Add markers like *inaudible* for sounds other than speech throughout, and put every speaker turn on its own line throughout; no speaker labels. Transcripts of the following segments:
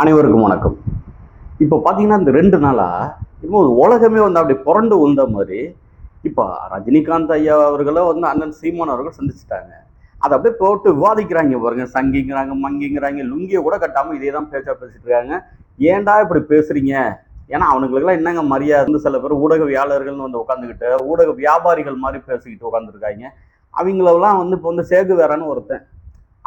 அனைவருக்கும் வணக்கம். இப்போ பார்த்தீங்கன்னா இந்த ரெண்டு நாளாக இன்னும் உலகமே வந்து அப்படி புரண்டு உந்த மாதிரி இப்போ ரஜினிகாந்த் ஐயா அவர்களை வந்து அண்ணன் சீமான் அவர்கள் சந்திச்சிட்டாங்க. அதை அப்படியே போட்டு விவாதிக்கிறாங்க பாருங்க. சங்கிங்கிறாங்க மங்கிங்கிறாங்க லுங்கியை கூட கட்டாமல் இதே தான் பேச்சா பேசிட்டு இருக்காங்க. ஏன்டா இப்படி பேசுறீங்க? ஏன்னா அவனுங்களுக்குலாம் என்னங்க மரியாதை? வந்து சில பேர் ஊடகவியாளர்கள்னு வந்து உட்காந்துக்கிட்டு ஊடக வியாபாரிகள் மாதிரி பேசிக்கிட்டு உட்காந்துருக்காங்க அவங்களெல்லாம் வந்து இப்போ வந்து சேகு வேறான்னு ஒருத்தன்.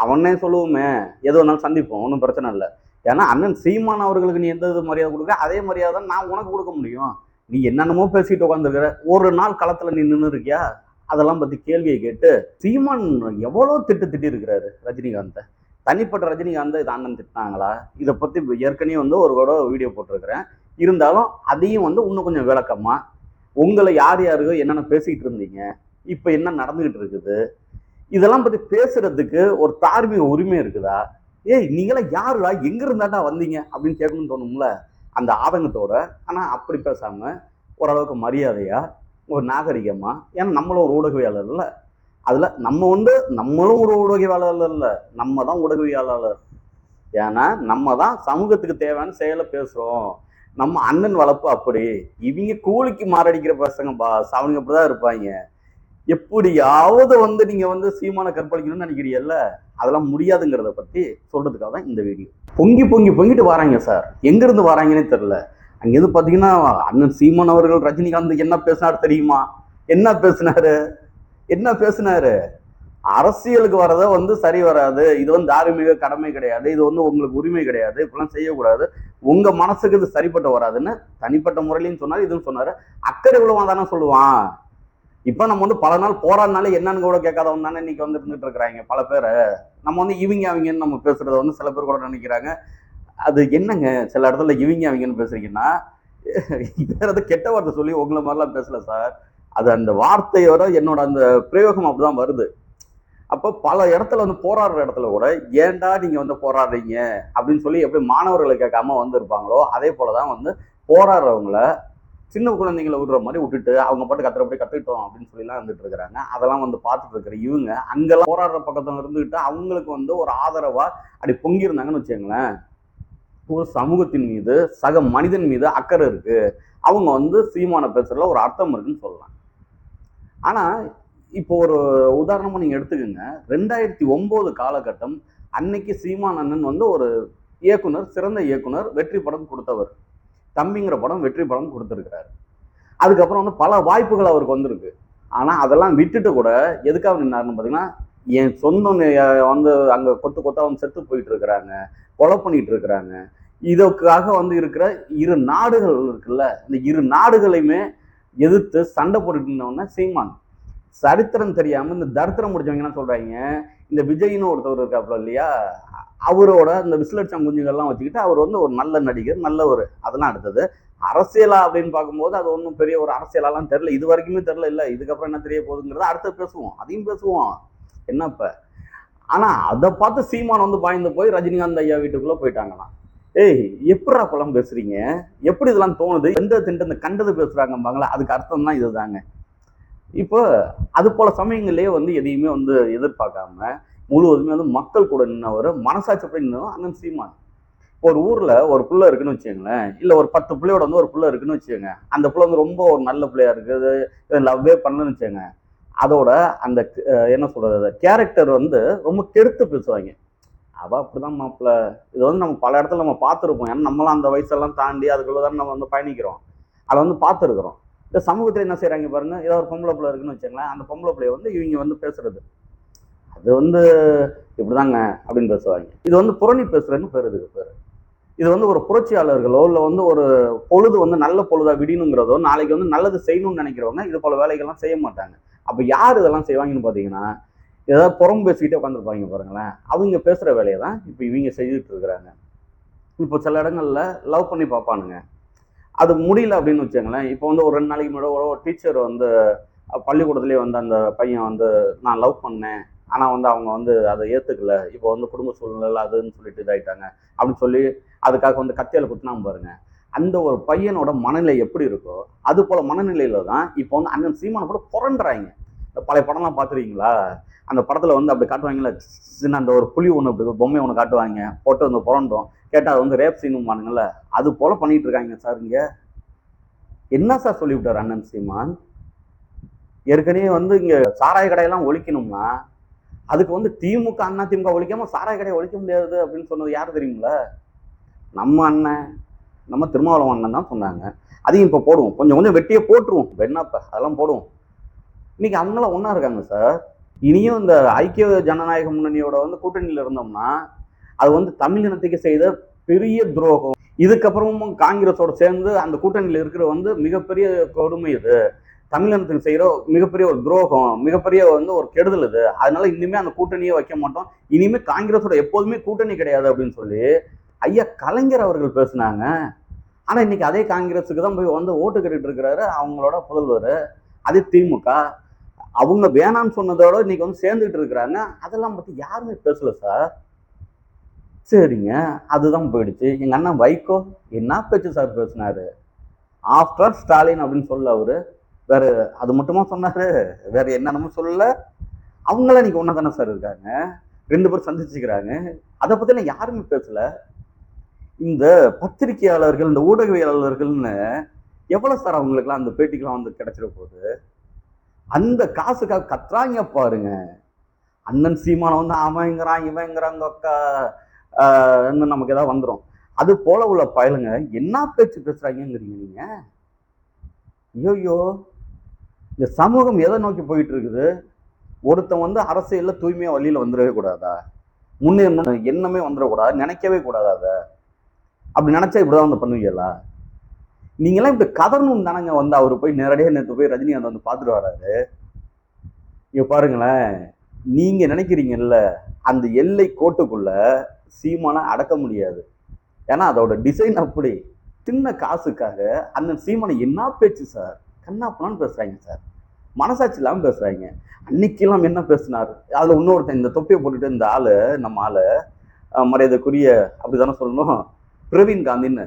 அவனே சொல்லுவோமே எது வேணாலும் சந்திப்போம் ஒன்றும் பிரச்சனை இல்லை. ஏன்னா அண்ணன் சீமான் அவர்களுக்கு நீ எந்த இது மரியாதை கொடுக்க அதே மரியாதை தான் நான் உனக்கு கொடுக்க முடியும். நீ என்னென்னமோ பேசிட்டு உட்காந்துருக்கிற ஒரு நாள் களத்தில் நீ நின்று இருக்கியா? அதெல்லாம் பற்றி கேள்வியை கேட்டு சீமான் எவ்வளோ திட்டு திட்டி இருக்கிறாரு ரஜினிகாந்தை? தனிப்பட்ட ரஜினிகாந்தை இது அண்ணன் திட்டினாங்களா? இதை பற்றி ஏற்கனவே வந்து ஒரு கூட வீடியோ போட்டிருக்கிறேன். இருந்தாலும் அதையும் வந்து இன்னும் கொஞ்சம் விளக்கமா? உங்களை யார் யாருக்கு என்னென்ன பேசிக்கிட்டு இருந்தீங்க? இப்போ என்ன நடந்துகிட்டு இருக்குது? இதெல்லாம் பற்றி பேசுறதுக்கு ஒரு தார்மீக உரிமை இருக்குதா? ஏய் நீங்களாம் யாருடா? எங்க இருந்தாடா வந்தீங்க? அப்படின்னு கேட்கணும்னு தோணும்ல அந்த ஆதங்கத்தோட. ஆனா அப்படி பேசாம ஓரளவுக்கு மரியாதையா ஒரு நாகரிகமா ஏன்னா நம்மளும் ஒரு ஊடகவியாளர் இல்லை. அதுல நம்ம வந்து நம்மளும் ஒரு ஊடகவியாளர் இல்லை. நம்ம தான் ஊடகவியாளர் ஏன்னா நம்ம தான் சமூகத்துக்கு தேவையான செயலை பேசுறோம். நம்ம அண்ணன் வளர்ப்பு அப்படி. இவங்க கூலிக்கு மாரடிக்கிற பசங்க பாஸ் அவனுங்க அப்படிதான் இருப்பாங்க. எப்படியாவது வந்து நீங்க வந்து சீமான கற்பழிக்கணும்னு நினைக்கிறீங்கல்ல? அதெல்லாம் முடியாதுங்கிறத பத்தி சொல்றதுக்காக தான் இந்த வீடியோ. பொங்கி பொங்கி பொங்கிட்டு வராங்க சார். எங்கேருந்து வராங்கன்னே தெரியல. அங்கிருந்து பாத்தீங்கன்னா அண்ணன் சீமான் அவர்கள் ரஜினிகாந்த் என்ன பேசினார் தெரியுமா? என்ன பேசினாரு? என்ன பேசினாரு? அரசியலுக்கு வரத வந்து சரி வராது. இது வந்து தார்மீக கடமை கிடையாது. இது வந்து உங்களுக்கு உரிமை கிடையாது. இப்பெல்லாம் செய்யக்கூடாது. உங்க மனசுக்கு இது சரிப்பட்டு வராதுன்னு தனிப்பட்ட முறையிலையும் சொன்னார் இதுவும் சொன்னாரு. அக்கறை உள்ளவன் தானே சொல்லுவான். இப்போ நம்ம வந்து பல நாள் போராடினாலே என்னன்னு கூட கேட்காதவன் தானே இன்னைக்கு வந்து இருந்துட்டு இருக்கிறாங்க பல பேர். நம்ம வந்து இவங்க அவங்கன்னு நம்ம பேசுறத வந்து சில பேர் கூட நினைக்கிறாங்க. அது என்னங்க சில இடத்துல இவங்க அவங்கன்னு பேசுறீங்கன்னா வேற கெட்ட வார்த்தை சொல்லி உங்களை மாதிரிலாம் பேசல சார். அது அந்த வார்த்தையோட என்னோட அந்த பிரயோகம் அப்படிதான் வருது. அப்போ பல இடத்துல வந்து போராடுற இடத்துல கூட ஏன்டா நீங்க வந்து போராடுறீங்க? அப்படின்னு சொல்லி எப்படி மாணவர்களை கேட்காம வந்திருப்பாங்களோ அதே போலதான் வந்து போராடுறவங்கள சின்ன குழந்தைங்களை விடுற மாதிரி விட்டுட்டு அவங்க பாட்டு கத்துறப்படி கத்துக்கிட்டோம் அப்படின்னு சொல்லிலாம் வந்துட்டு இருக்கிறாங்க அதெல்லாம் வந்து பார்த்துட்டு இருக்கிற இவங்க அங்கெல்லாம் போராடுற பக்கத்துல இருந்துகிட்டு அவங்களுக்கு வந்து ஒரு ஆதரவா அப்படி பொங்கியிருந்தாங்கன்னு வச்சுக்கோங்களேன். ஒரு சமூகத்தின் மீது சக மனிதன் மீது அக்கறை இருக்கு. அவங்க வந்து சீமான பேசுறதுல ஒரு அர்த்தம் இருக்குன்னு சொல்லலாம். ஆனா இப்போ ஒரு உதாரணமா நீங்க எடுத்துக்கோங்க. ரெண்டாயிரத்தி ஒன்பது காலகட்டம் அன்னைக்கு சீமான் அண்ணன் வந்து ஒரு இயக்குனர் சிறந்த இயக்குனர் வெற்றி படம் கொடுத்தவர். தம்பிங்கிற படம் வெற்றி படம் கொடுத்துருக்கிறாரு. அதுக்கப்புறம் வந்து பல வாய்ப்புகள் அவருக்கு வந்திருக்கு. ஆனால் அதெல்லாம் விட்டுட்டு கூட எதுக்காக நின்னாருன்னு பார்த்தீங்கன்னா என் சொந்தம் வந்து அங்கே கொத்து கொத்தா வந்து செத்து போயிட்டு இருக்கிறாங்க கொலை பண்ணிட்டு இருக்கிறாங்க இதுக்காக வந்து இருக்கிற இரு நாடுகள் இருக்குல்ல இந்த இரு நாடுகளையுமே எதிர்த்து சண்டை போட்டுட்டு இருந்தவொன்னே சீமான். சரித்திரம் தெரியாமல் இந்த தரித்திரம் முடிச்சவங்க என்ன சொல்கிறாங்க இந்த விஜய்னு ஒருத்தவர் இருக்காப்புல இல்லையா? அவரோட இந்த விசிலட்சம் குஞ்சுகள்லாம் வச்சுக்கிட்டு அவர் வந்து ஒரு நல்ல நடிகர் நல்ல ஒரு அதெல்லாம் அடுத்தது அரசியலா அப்படின்னு பார்க்கும்போது அது ஒன்றும் பெரிய ஒரு அரசியலாலாம் தெரில இது வரைக்குமே தெரில இல்லை இதுக்கப்புறம் என்ன தெரிய போகுதுங்கிறத அடுத்து பேசுவோம். அதையும் பேசுவோம். என்ன இப்போ ஆனால் அதை பார்த்து சீமான் வந்து பாய்ந்து போய் ரஜினிகாந்த் ஐயா வீட்டுக்குள்ளே போயிட்டாங்களாம். ஏய் எப்படா பழம் பேசுறீங்க? எப்படி இதெல்லாம் தோணுது? எந்த திண்டு இந்த கண்டது பேசுறாங்கம்பாங்களா அதுக்கு அர்த்தம் தான் இதுதாங்க. இப்போ அது போல சமயங்கள்லயே வந்து எதையுமே வந்து எதிர்பார்க்காம முழுவதுமே வந்து மக்கள் கூட நின்னவர் மனசாட்சி அப்படி நின்றவர் அண்ணன் சீமான். ஒரு ஊரில் ஒரு பிள்ளை இருக்குன்னு வச்சுக்கோங்களேன் இல்லை ஒரு பத்து பிள்ளையோட வந்து ஒரு பிள்ளை இருக்குன்னு வச்சுக்கோங்க அந்த பிள்ளை வந்து ரொம்ப ஒரு நல்ல பிள்ளையா இருக்குது லவ்வே பண்ணலன்னு வச்சுக்கோங்க அதோட அந்த என்ன சொல்றது கேரக்டர் வந்து ரொம்ப கெடுத்து பேசுவாங்க. அவ அப்படிதான் மாப்பிள்ள இது வந்து நம்ம பல இடத்துல நம்ம பார்த்துருப்போம். ஏன்னா நம்மளாம் அந்த வயசெல்லாம் தாண்டி அதுக்குள்ளே தான் நம்ம வந்து பயணிக்கிறோம். அதை வந்து பார்த்துருக்குறோம். இந்த சமூகத்தில் என்ன செய்கிறாங்க பாருங்க ஏதோ ஒரு பொம்பளை பிள்ளை இருக்குன்னு வச்சுங்களேன் அந்த பொம்பளை பிள்ளைய வந்து இவங்க வந்து பேசுறது. அது வந்து இப்படிதாங்க அப்படின்னு பேசுவாங்க. இது வந்து புரணி பேசுறேன்னு பேர் இதுக்கு பேர். இது வந்து ஒரு புரட்சியாளர்களோ இல்லை வந்து ஒரு பொழுது வந்து நல்ல பொழுதாக விடணுங்கிறதோ நாளைக்கு வந்து நல்லது செய்யணும்னு நினைக்கிறவங்க இது போல வேலைகள்லாம் செய்ய மாட்டாங்க. அப்போ யார் இதெல்லாம் செய்வாங்கன்னு பார்த்தீங்கன்னா ஏதாவது புறம் பேசிக்கிட்டே உட்காந்துருப்பாங்க பாருங்களேன். அவங்க பேசுகிற வேலையை தான் இப்போ இவங்க செய்துட்டு இருக்கிறாங்க. இப்போ சில இடங்களில் லவ் பண்ணி பார்ப்பானுங்க. அது முடியல அப்படின்னு வச்சுங்களேன் இப்போ வந்து ஒரு ரெண்டு நாளைக்கு முன்னாடி ஒரு டீச்சர் வந்து பள்ளிக்கூடத்துலேயே வந்து அந்த பையன் வந்து நான் லவ் பண்ணேன். ஆனால் வந்து அவங்க வந்து அதை ஏற்றுக்கல இப்போ வந்து குடும்ப சூழ்நிலை அதுன்னு சொல்லிட்டு இதாகிட்டாங்க அப்படின்னு சொல்லி அதுக்காக வந்து கத்தியால் குத்துனா பாருங்க. அந்த ஒரு பையனோட மனநிலை எப்படி இருக்கோ அது போல மனநிலையில தான் இப்போ வந்து அண்ணன் சீமானை கூட புரண்டுறாங்க. பழைய படம்லாம் பார்த்துருக்கீங்களா? அந்த படத்தில் வந்து அப்படி காட்டுவாங்கல்ல சின்ன அந்த ஒரு புலி ஒன்று அப்படி ஒரு பொம்மை ஒன்று காட்டுவாங்க. போட்டு வந்து புரண்டோம். கேட்டால் அது வந்து ரேப் சீனுமானுங்கள்ல அது போல் பண்ணிகிட்டு இருக்காங்க சார் இங்கே. என்ன சார் சொல்லிவிட்டார் அண்ணன் சீமான்? ஏற்கனவே வந்து இங்கே சாராய கடையெல்லாம் ஒழிக்கணும்னா அதுக்கு வந்து திமுக அண்ணா திமுக ஒழிக்காமல் சாராய கடையை ஒழிக்க முடியாது அப்படின்னு சொன்னது யார் தெரியுங்களா? நம்ம அண்ணன் நம்ம திருமாவளவன் அண்ணன் தான் சொன்னாங்க. அதையும் இப்போ போடுவோம். கொஞ்சம் கொஞ்சம் வெட்டியே போட்டுருவோம். வெண்ணப்ப அதெல்லாம் போடுவோம். இன்னைக்கு அவங்களாம் ஒன்றா இருக்காங்க சார். இனியும் இந்த ஐக்கிய ஜனநாயக முன்னணியோட வந்து கூட்டணியில் இருந்தோம்னா அது வந்து தமிழினத்துக்கு செய்த பெரிய துரோகம். இதுக்கப்புறமும் காங்கிரஸோட சேர்ந்து அந்த கூட்டணியில் இருக்கிற வந்து மிகப்பெரிய கொடுமை இது. தமிழினத்துக்கு செய்கிற மிகப்பெரிய ஒரு துரோகம் மிகப்பெரிய வந்து ஒரு கெடுதல் இது. அதனால இனிமே அந்த கூட்டணியே வைக்க மாட்டோம். இனிமே காங்கிரஸோட எப்போதுமே கூட்டணி கிடையாது அப்படின்னு சொல்லி ஐயா கலைஞர் அவர்கள் பேசுனாங்க. ஆனால் இன்னைக்கு அதே காங்கிரஸுக்கு தான் போய் வந்து ஓட்டு கேட்டுட்டு இருக்கிறாரு அவங்களோட புதல்வர். அதே திமுக. அவங்க வேணாம்னு சொன்னதோட இன்னைக்கு வந்து சேர்ந்துட்டு இருக்கிறாங்க. அதெல்லாம் பற்றி யாருமே பேசல சார் சரிங்க. அதுதான் போயிடுச்சு. எங்கள் அண்ணன் வைகோ என்ன பேச்சு சார் பேசினாரு? ஆஃப்டர் ஸ்டாலின் அப்படின்னு சொல்ல அவர். வேற அது மட்டுமா சொன்னார்? வேற என்னென்னமோ சொல்லல. அவங்களாம் இன்னைக்கு ஒன்றா தானே சார் இருக்காங்க. ரெண்டு பேரும் சந்திச்சுக்கிறாங்க. அதை பத்தின யாருமே பேசலை. இந்த பத்திரிகையாளர்கள் இந்த ஊடகவியலாளர்கள்னு எவ்வளோ சார் அவங்களுக்குலாம் அந்த பேட்டிக்கெல்லாம் வந்து கிடைச்சிட போகுது? அந்த காசுக்காக கத்துறாங்க பாருங்க. அண்ணன் சீமானம் வந்து அவங்கிறான் இவங்கிறாங்க அக்கா இன்னும் நமக்கு ஏதாவது வந்துடும் அது போல உள்ள பயலுங்க என்ன பேச்சு பேசுறாங்கிறீங்க நீங்க? ஐயோயோ இந்த சமூகம் எதை நோக்கி போயிட்டு இருக்குது ஒருத்தன் வந்து அரசியலில் தூய்மையாக வழியில் வந்துடவே கூடாதா? முன்னேறணும் எண்ணமே வந்துடக்கூடாது நினைக்கவே கூடாதா அதை? அப்படி நினைச்சா இப்படிதான் வந்து பண்ணுவீங்களா? நீங்களாம் இப்படி கதறணும் தானங்க வந்து அவர் போய் நேரடியாக நேற்று போய் ரஜினிகாந்த் வந்து பார்த்துட்டு வராரு. இங்கே பாருங்களேன் நீங்கள் நினைக்கிறீங்கல்ல அந்த எல்லை கோட்டுக்குள்ள சீமானை அடக்க முடியாது. ஏன்னா அதோட டிசைன் அப்படி. சின்ன காசுக்காக அந்த சீமானை என்ன பேச்சு சார்? கண்ணாப்பலான்னு பேசுகிறாங்க சார். மனசாட்சி இல்லாமல் பேசுகிறாங்க அன்னைக்கெல்லாம் என்ன பேசினார்? அதில் இன்னொருத்தன் இந்த தொப்பியை போட்டுட்டு இந்த ஆள் நம்ம ஆள் மரியாதைக்குரிய அப்படி தானே சொல்லணும்? பிரவீன் காந்தின்னு.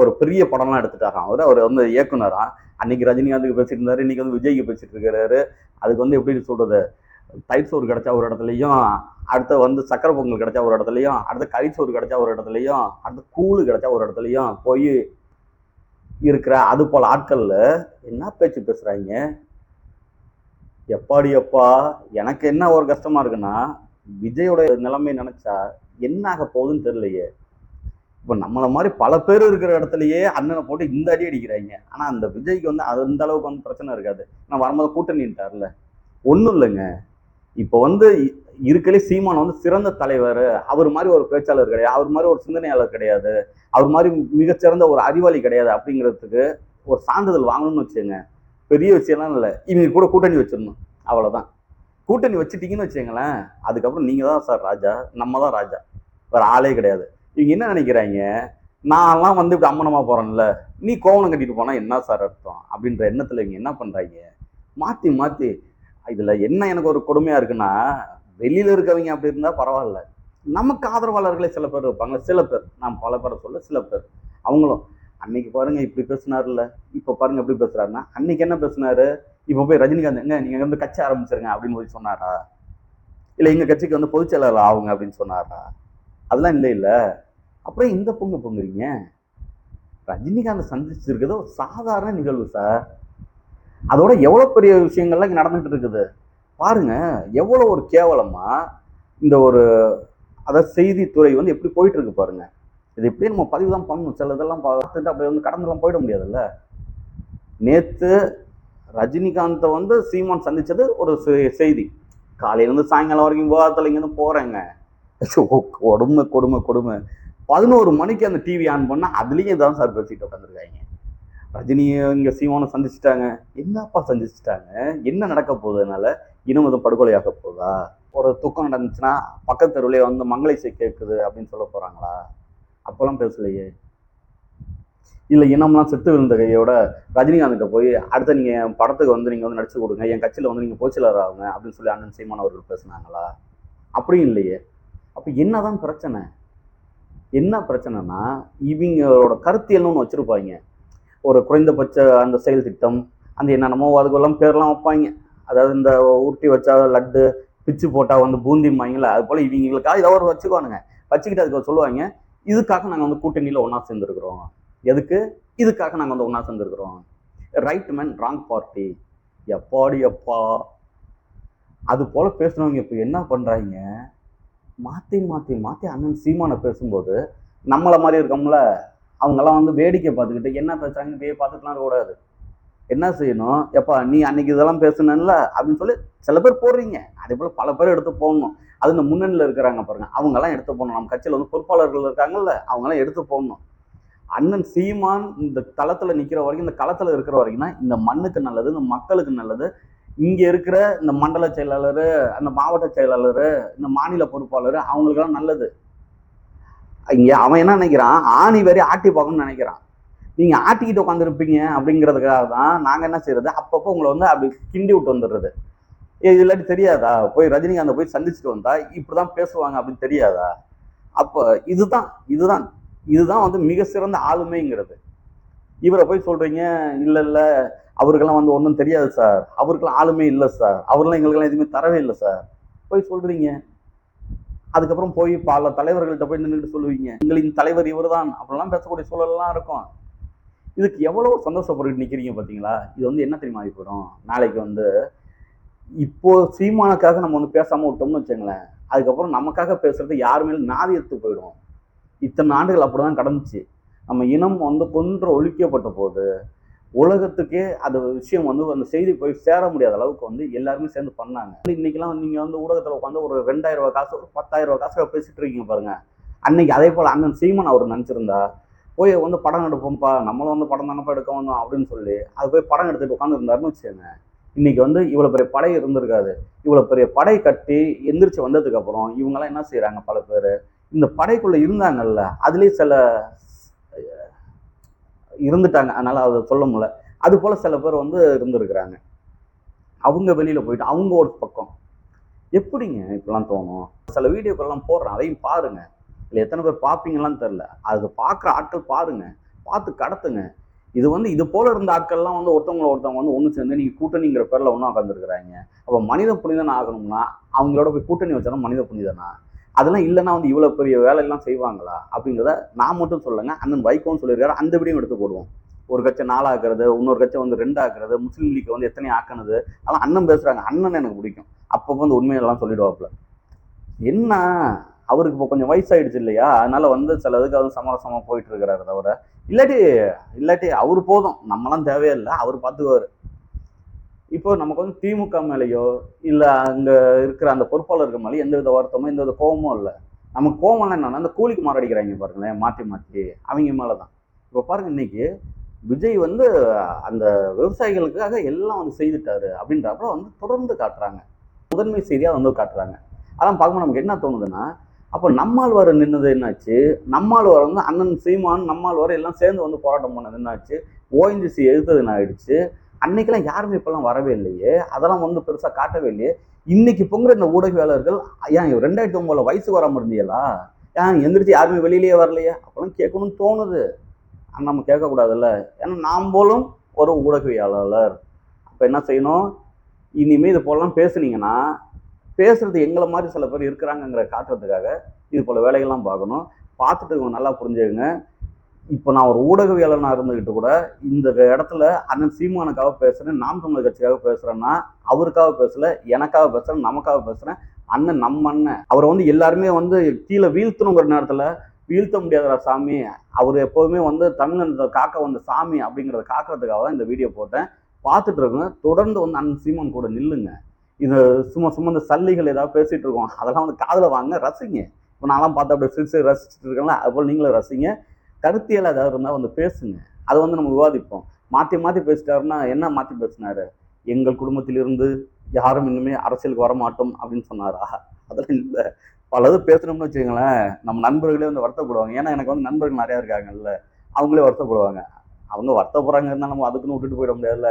ஒரு பெரிய படம்லாம் எடுத்துட்டாராம். அவர் அவர் வந்து இயக்குனராக அன்னைக்கு ரஜினிகாந்துக்கு பேசிட்டு இருந்தாரு இன்னைக்கு வந்து விஜய்க்கு பேசிட்டு இருக்கிறாரு. அதுக்கு வந்து எப்படி சொல்றது? தயிர் சோறு கிடைச்சா ஒரு இடத்துலையும் அடுத்து வந்து சக்கரை பொங்கல் கிடைச்சா ஒரு இடத்துலையும் அடுத்து சோறு கிடைச்சா ஒரு இடத்துலையும் அடுத்து கூழு கிடைச்சா ஒரு இடத்துலையும் போய் இருக்கிற அது போல் ஆட்களில் என்ன பேச்சு பேசுகிறாங்க எப்பாடி எப்பா எனக்கு என்ன ஒரு கஷ்டமா இருக்குன்னா விஜயோட நிலைமை நினைச்சா என்ன ஆக போகுதுன்னு தெரியலையே. இப்போ நம்மளை மாதிரி பல பேர் இருக்கிற இடத்துலயே அண்ணனை போட்டு இந்த அடி அடிக்கிறாங்க. ஆனா அந்த விஜய்க்கு வந்து அது அந்த அளவுக்கு வந்து பிரச்சனை இருக்காது. நான் வரும்போது கூட்டணிட்டார்ல ஒன்றும் இல்லைங்க. இப்போ வந்து இருக்கலே சீமான் வந்து சிறந்த தலைவர். அவர் மாதிரி ஒரு பேச்சாளர் கிடையாது. அவர் மாதிரி ஒரு சிந்தனையாளர் கிடையாது. அவர் மாதிரி மிகச்சிறந்த ஒரு அறிவாளி கிடையாது அப்படிங்கிறதுக்கு ஒரு சான்றிதழ் வாங்கணும்னு வச்சுங்க பெரிய விஷயம்லாம் இல்லை. இவங்க கூட கூட்டணி வச்சிடணும். அவ்வளோதான் கூட்டணி வச்சுட்டீங்கன்னு வச்சுங்களேன் அதுக்கப்புறம் நீங்கள் தான் சார் ராஜா நம்ம தான் ராஜா. வேறு ஆளே கிடையாது. இவங்க என்ன நினைக்கிறாங்க? நான்லாம் வந்து இப்படி அம்மனமா போறேன்ல. நீ கோவணம் கட்டிட்டு போனா என்ன சார் அர்த்தம்? அப்படின்ற எண்ணத்துல இவங்க என்ன பண்றாங்க? மாத்தி மாத்தி இதுல என்ன எனக்கு ஒரு கொடுமையா இருக்குன்னா வெளியில இருக்கவங்க அப்படி இருந்தா பரவாயில்ல. நமக்கு ஆதரவாளர்களே சில பேர் இருப்பாங்க. சில பேர். நான் பல பேரை சொல்ல சில பேர். அவங்களும் அன்னைக்கு பாருங்க இப்படி பேசினார்ல இப்ப பாருங்க எப்படி பேசுறாருன்னா அன்னைக்கு என்ன பேசினாரு? இப்போ போய் ரஜினிகாந்த் எங்க நீங்க வந்து கட்சி ஆரம்பிச்சிருங்க அப்படின்னு போய் சொன்னாரா? இல்ல எங்க கட்சிக்கு வந்து பொதுச்செயலாளர் ஆகுங்க அப்படின்னு சொன்னாரா? அதெல்லாம் இல்லை இல்லை. அப்புறம் இந்த பொங்க பொங்குறீங்க? ரஜினிகாந்த் சந்திச்சிருக்கிறது ஒரு சாதாரண நிகழ்வு சார். அதோட எவ்வளோ பெரிய விஷயங்கள்லாம் இங்கே நடந்துட்டு இருக்குது? பாருங்க எவ்வளோ ஒரு கேவலமா இந்த ஒரு அதாவது செய்தித்துறை வந்து எப்படி போயிட்டு இருக்கு பாருங்க. இது எப்படி நம்ம பதிவு தான் பண்ணணும்? சில இதெல்லாம் பார்த்துட்டு அப்படியே வந்து கடந்தெல்லாம் போயிட முடியாதுல்ல? நேற்று ரஜினிகாந்தை வந்து சீமான் சந்திச்சது ஒரு செ- செய்தி. காலையிலேருந்து சாயங்காலம் வரைக்கும் விவாதத்தில் இங்கேருந்து போகிறேங்க *laughs* கொடுமை கொடுமை கொடுமை. பதினோரு மணிக்கு அந்த டிவி ஆன் பண்ணால் அதுலேயும் தான் சார் பேசிட்டு உட்காந்துருக்காங்க ரஜினியை இங்கே சீமானை சந்திச்சுட்டாங்க. என்னப்பா சந்திச்சுட்டாங்க? என்ன நடக்க போகுது அதனால? இனம் எதுவும் படுகொலையாக போகுதா? ஒரு துக்கம் நடந்துச்சுன்னா பக்கத்து தெருவிலே வந்து மங்கள இசை கேட்குது அப்படின்னு சொல்ல போகிறாங்களா அப்போல்லாம் பேசலையே. இல்லை இனம்லாம் செத்து விழுந்த கையோட ரஜினிகாந்த்கிட்ட போய் அடுத்த நீங்கள் என் படத்துக்கு வந்து நீங்கள் வந்து நடிச்சு கொடுங்க என் கட்சியில் வந்து நீங்கள் போச்சலர் ஆகுங்க அப்படின்னு சொல்லி அண்ணன் சீமான் அவர்கள் பேசுனாங்களா? அப்படியும் இல்லையே. அப்போ என்னதான் பிரச்சனை? என்ன பிரச்சனைனா இவங்களோட கருத்தியல்னு ஒன்று வச்சிருப்பாங்க. ஒரு குறைந்தபட்ச அந்த செயல் திட்டம் அந்த என்னென்னமோ அதுக்கெல்லாம் பேர்லாம் வைப்பாங்க. அதாவது இந்த உருட்டி வச்சா லட்டு பிச்சு போட்டால் வந்து பூந்தி வாங்கல அது போல் இவங்களுக்காக இதை ஒரு வச்சுக்குவானுங்க. வச்சுக்கிட்டு அதுக்கு சொல்லுவாங்க இதுக்காக நாங்கள் வந்து கூட்டணியில் ஒன்றா சேர்ந்துருக்குறோம். எதுக்கு? இதுக்காக நாங்கள் வந்து ஒன்றா சேர்ந்துருக்குறோம். ரைட் மேன் ராங் பார்ட்டி எப்பாடி எப்பா அது போல் பேசுனவங்க இப்போ என்ன பண்ணுறாங்க மாற்றி மாற்றி மாற்றி அண்ணன் சீமானை பேசும்போது நம்மளை மாதிரி இருக்கோம்ல அவங்கெல்லாம் வந்து வேடிக்கை பார்த்துக்கிட்டு என்ன பேசுகிறாங்க இப்படியே பார்த்துக்கலாம் கூடாது. என்ன செய்யணும்? எப்பா நீ அன்னைக்கு இதெல்லாம் பேசுனல அப்படின்னு சொல்லி சில பேர் போடுறீங்க. அதே போல் பல பேர் எடுத்து போடணும். அது இந்த முன்னணியில் இருக்கிறாங்க பாருங்க. அவங்கெல்லாம் எடுத்து போடணும். நம்ம கட்சியில் வந்து பொறுப்பாளர்கள் இருக்காங்கல்ல அவங்கெல்லாம் எடுத்து போடணும். அண்ணன் சீமான் இந்த களத்தில் நிற்கிற வரைக்கும் இந்த களத்தில் இருக்கிற வரைக்கும் தான் இந்த மண்ணுக்கு நல்லது இந்த மக்களுக்கு நல்லது இங்கே இருக்கிற இந்த மண்டல செயலாளர் அந்த மாவட்ட செயலாளர் இந்த மாநில பொறுப்பாளர் அவங்களுக்கெல்லாம் நல்லது. இங்கே அவன் என்ன நினைக்கிறான்? ஆணி வரி ஆட்டி பார்க்கணும்னு நினைக்கிறான். நீங்கள் ஆட்டிக்கிட்டு உட்காந்துருப்பீங்க அப்படிங்கிறதுக்காக தான் நாங்கள் என்ன செய்யறது? அப்பப்போ உங்களை வந்து அப்படி கிண்டி விட்டு வந்துடுறது. ஏ இல்லாட்டி தெரியாதா? போய் ரஜினிகாந்தை போய் சந்திச்சுட்டு வந்தா இப்படி தான் பேசுவாங்க அப்படின்னு தெரியாதா? அப்போ இதுதான் இதுதான் இதுதான் வந்து மிக சிறந்த ஆளுமைங்கிறது. இவரை போய் சொல்றீங்க இல்லை இல்லை அவருக்கெல்லாம் வந்து ஒன்றும் தெரியாது சார். அவருக்கெல்லாம் ஆளுமே இல்லை சார். அவர்லாம் எங்களுக்கெல்லாம் எதுவுமே தரவே இல்லை சார். போய் சொல்கிறீங்க அதுக்கப்புறம் போய் பல தலைவர்கள்ட்ட போய் நின்றுட்டு சொல்லுவீங்க. எங்களின் தலைவர் இவர் தான் அப்படிலாம் பேசக்கூடிய சூழல்லாம் இருக்கும். இதுக்கு எவ்வளோ சந்தோஷப்பட்டு நிற்கிறீங்க பார்த்தீங்களா இது வந்து என்ன தெரியுமா ஆகி போயிடும்? நாளைக்கு வந்து இப்போ சீமானுக்காக நம்ம வந்து பேசாமல் விட்டோம்னு வச்சுங்களேன் அதுக்கப்புறம் நமக்காக பேசுறது யாருமே நாதி எடுத்து போயிடும். இத்தனை ஆண்டுகள் அப்படிதான் கடந்துச்சு. நம்ம இனம் வந்து கொன்று ஒழிக்கப்பட்ட போது உலகத்துக்கே அந்த விஷயம் வந்து அந்த செய்தி போய் சேர முடியாத அளவுக்கு வந்து எல்லாருமே சேர்ந்து பண்ணாங்க. இன்னைக்கெல்லாம் நீங்க வந்து ஊடகத்துல உட்காந்து ஒரு ரெண்டாயிரம் ரூபாய் காசு ஒரு பத்தாயிரம் ரூபாய் காசு பேசிட்டு இருக்கீங்க பாருங்க. அன்னைக்கு அதே போல அண்ணன் சீமன் அவர் நினைச்சிருந்தா போய் வந்து படம் எடுப்போம்ப்பா நம்மளும் வந்து படம் தானப்பா எடுக்க வந்தோம் அப்படின்னு சொல்லி அது போய் படம் எடுத்துட்டு உட்காந்து இருந்தாருன்னு வச்சுக்கோங்க. இன்னைக்கு வந்து இவ்வளவு பெரிய படை இருந்திருக்காது. இவ்வளவு பெரிய படை கட்டி எந்திரிச்சு வந்ததுக்கு அப்புறம் இவங்கெல்லாம் என்ன செய்கிறாங்க பல பேர்? இந்த படைக்குள்ள இருந்தாங்கல்ல அதுலேயே சில இருந்துட்டாங்க. அதனால அதை சொல்ல முடியல. அது போல சில பேர் வந்து இருந்திருக்கிறாங்க. அவங்க வெளியில போயிட்டு அவங்க ஒரு பக்கம். எப்படிங்க இப்படிலாம் தோணும்? சில வீடியோக்கள்லாம் போடுறேன். அதையும் பாருங்க. இல்லை எத்தனை பேர் பார்ப்பீங்களான்னு தெரில அது பார்க்குற ஆட்கள் பாருங்க. பார்த்து கடத்துங்க. இது வந்து இது போல இருந்த ஆட்கள்லாம் வந்து ஒருத்தவங்கள ஒருத்தவங்க வந்து ஒன்று சேர்ந்து நீங்கள் கூட்டணிங்கிற பேரில் ஒன்றும் உட்காந்துருக்குறாங்க அப்போ மனித புனிதன் ஆகணும்னா அவங்களோட போய் கூட்டணி வச்சாலும் மனித புனிதனா? அதெல்லாம் இல்லைன்னா வந்து இவ்வளோ பெரிய வேலையெல்லாம் செய்வாங்களா? அப்படிங்கிறத நான் மட்டும் சொல்லுங்க அண்ணன் வைகோன்னு சொல்லியிருக்காரு. அந்த விடியும் எடுத்து போடுவோம். ஒரு கட்சி நாலாக்குறது இன்னொரு கட்சி வந்து ரெண்டு ஆக்குறது முஸ்லீம் லீக் வந்து எத்தனை ஆக்குனது. அதெல்லாம் அண்ணன் பேசுறாங்க. அண்ணன் எனக்கு பிடிக்கும். அப்பப்போ வந்து உண்மையெல்லாம் சொல்லிடுவாப்புல. என்ன? அவருக்கு இப்போ கொஞ்சம் வயசாயிடுச்சு இல்லையா? அதனால வந்து சில இதுக்கு அவர் சமரசமாக போயிட்டு இருக்கிறாரு தவிர. இல்லாட்டி இல்லாட்டி அவர் போதும். நம்மலாம் தேவையில்லை. அவர் பார்த்துக்குவாரு. இப்போ நமக்கு வந்து திமுக மேலேயோ இல்லை அங்கே இருக்கிற அந்த பொறுப்பாளர்கள் மேலேயோ எந்த வித வருத்தமோ எந்த வித கோபமும் இல்லை. நமக்கு கோபம்லாம் என்னன்னா அந்த கூலிக்கு மாரடிக்கிறாங்க பாருங்களேன் மாற்றி மாற்றி அவங்க மேலே தான் இப்போ பாருங்க இன்னைக்கு விஜய் வந்து அந்த விவசாயிகளுக்காக எல்லாம் வந்து செய்துட்டாரு அப்படின்றப்ப வந்து தொடர்ந்து காட்டுறாங்க. முதன்மை செய்தியாக வந்து காட்டுறாங்க. அதான் பார்க்கும்போது நமக்கு என்ன தோணுதுன்னா அப்போ நம்மாழ்வார் நின்னது என்னாச்சு? நம்மாழ்வார் வந்து அண்ணன் சீமான் நம்மாழ்வார் எல்லாம் சேர்ந்து வந்து போராட்டம் பண்ணது என்னாச்சு? ஓஎன்ஜிசி எழுத்தது என்ன ஆயிடுச்சு அன்னைக்கெல்லாம் யாருமே இப்பெல்லாம் வரவே இல்லையே. அதெல்லாம் வந்து பெருசாக காட்டவே இல்லையே. இன்னைக்கு பொங்குற இந்த ஊடகவியாளர்கள் ஏன் ரெண்டாயிரத்தி ஒன்பதுல வயசுக்கு வர இருந்தீங்களா ஏன் எந்திரிச்சு யாருமே வெளியிலேயே வரலையே? அப்பெல்லாம் கேட்கணும்னு தோணுது. நம்ம கேட்கக்கூடாதுல்ல. ஏன்னா நாம் போலும் ஒரு ஊடகவியலாளர். அப்போ என்ன செய்யணும்? இனிமே இது போலலாம் பேசுனீங்கன்னா பேசுறது எங்களை மாதிரி சில பேர் இருக்கிறாங்கங்கிற காட்டுறதுக்காக இது போல வேலைகள்லாம் பார்க்கணும். பார்த்துட்டு இவங்க நல்லா புரிஞ்சுக்கங்க. இப்போ நான் ஒரு ஊடகவியலனா இருந்துக்கிட்டு கூட இந்த இடத்துல அண்ணன் சீமானுக்காக பேசுகிறேன் நாம் தமிழர் கட்சிக்காக பேசுகிறேன்னா அவருக்காக பேசலை எனக்காக பேசுகிறேன் நமக்காக பேசுகிறேன் அண்ணன் நம்ம அண்ணன். அவரை வந்து எல்லாருமே வந்து கீழே வீழ்த்தணுங்கிற நேரத்தில் வீழ்த்த முடியாதா சாமி. அவர் எப்போதுமே வந்து தமிழனத்தை காக்க வந்த சாமி அப்படிங்கிறத காக்கிறதுக்காக தான் இந்த வீடியோ போட்டேன். பார்த்துட்டு இருக்கோங்க தொடர்ந்து வந்து அண்ணன் சீமான் கூட நில்லுங்க. இது சும்மா சும்மா இந்த சல்லிகள் ஏதாவது பேசிகிட்டு இருக்கோம். அதெல்லாம் வந்து காதில் வாங்க ரசிங்க. இப்போ நான்லாம் பார்த்து அப்படியே சிரிச்சு ரசிச்சுட்டு இருக்கேன்ல அதுபோல் நீங்களும் ரசிங்க. கருத்தியல் ஏதாவது இருந்தால் வந்து பேசுங்க. அதை வந்து நம்ம விவாதிப்போம். மாற்றி மாற்றி பேசிட்டாருன்னா என்ன மாற்றி பேசினாரு? எங்கள் குடும்பத்திலிருந்து யாரும் இன்னுமே அரசியலுக்கு வர மாட்டோம் அப்படின்னு சொன்னாரா? அதெல்லாம் இல்லை. பலது பேசணும்னு வச்சுக்கோங்களேன். நம்ம நண்பர்களே வந்து வருத்தப்படுவாங்க. ஏன்னா எனக்கு வந்து நண்பர்கள் நிறையா இருக்காங்கல்ல. அவங்களே வருத்தப்படுவாங்க. அவங்க வருத்தப்படுறாங்க இருந்தால் நம்ம அதுக்குன்னு விட்டுட்டு போயிட முடியாதுல்ல.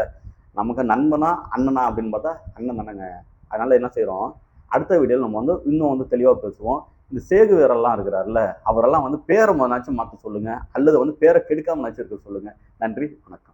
நமக்கு நண்பனா அண்ணனா அப்படின்னு பார்த்தா அண்ணன் தானேங்க. அதனால் என்ன செய்கிறோம் அடுத்த வீடியோவில் நம்ம வந்து இன்னும் வந்து தெளிவாக பேசுவோம். இந்த சேகு வீரர்லாம் இருக்கிறார்ல அவரெல்லாம் வந்து பேரை முதனாச்சும் மாற்ற சொல்லுங்க அல்லது வந்து பேரை கெடுக்காம இருக்க சொல்லுங்க. நன்றி வணக்கம்.